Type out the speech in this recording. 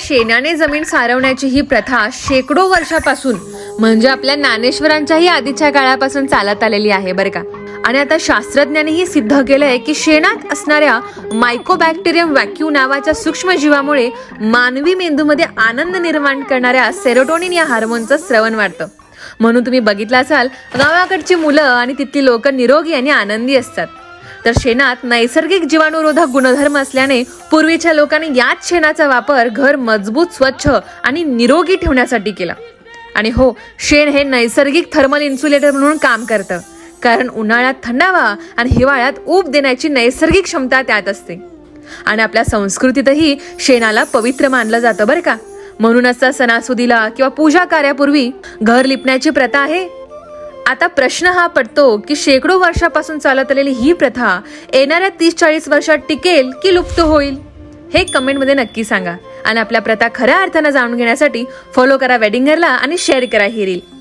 शेणाने जमीन सारवण्याची ही प्रथा शेकडो वर्षापासून म्हणजे आपल्या ज्ञानेश्वरांच्याही आधीच्या काळापासून चालत आलेली आहे बरं का. आणि आता शास्त्रज्ञांनीही सिद्ध केलंय की शेणात असणाऱ्या मायकोबॅक्टेरियम व्हॅक्यू नावाच्या सूक्ष्मजीवामुळे मानवी मेंदूमध्ये आनंद निर्माण करणाऱ्या सेरोटोनिन या हार्मोनचं स्रवण वाढतं. म्हणून तुम्ही बघितलं असाल गावाकडची मुलं आणि तिथली लोक निरोगी आणि आनंदी असतात. तर शेणात नैसर्गिक जीवाणुरोधक गुणधर्म असल्याने पूर्वीच्या लोकांनी याच शेणाचा वापर घर मजबूत स्वच्छ आणि निरोगी ठेवण्यासाठी केला. आणि हो शेण हे नैसर्गिक थर्मल इन्सुलेटर म्हणून काम करतं. कारण उन्हाळ्यात थंडावा आणि हिवाळ्यात ऊब देण्याची नैसर्गिक क्षमता त्यात असते. आणि आपल्या संस्कृतीतही शेणाला पवित्र मानलं जातं बरं का? म्हणूनच सणासुदीला किंवा पूजा कार्यापूर्वी घर लिपण्याची प्रथा आहे. आता प्रश्न हा पडतो की शेकडो वर्षापासून चालत आलेली ही प्रथा येणाऱ्या तीस चाळीस वर्षात टिकेल की लुप्त होईल? हे कमेंटमध्ये नक्की सांगा. आणि आपल्या प्रथा खऱ्या अर्थानं जाणून घेण्यासाठी फॉलो करा वेडिंगरला आणि शेअर करा ही रील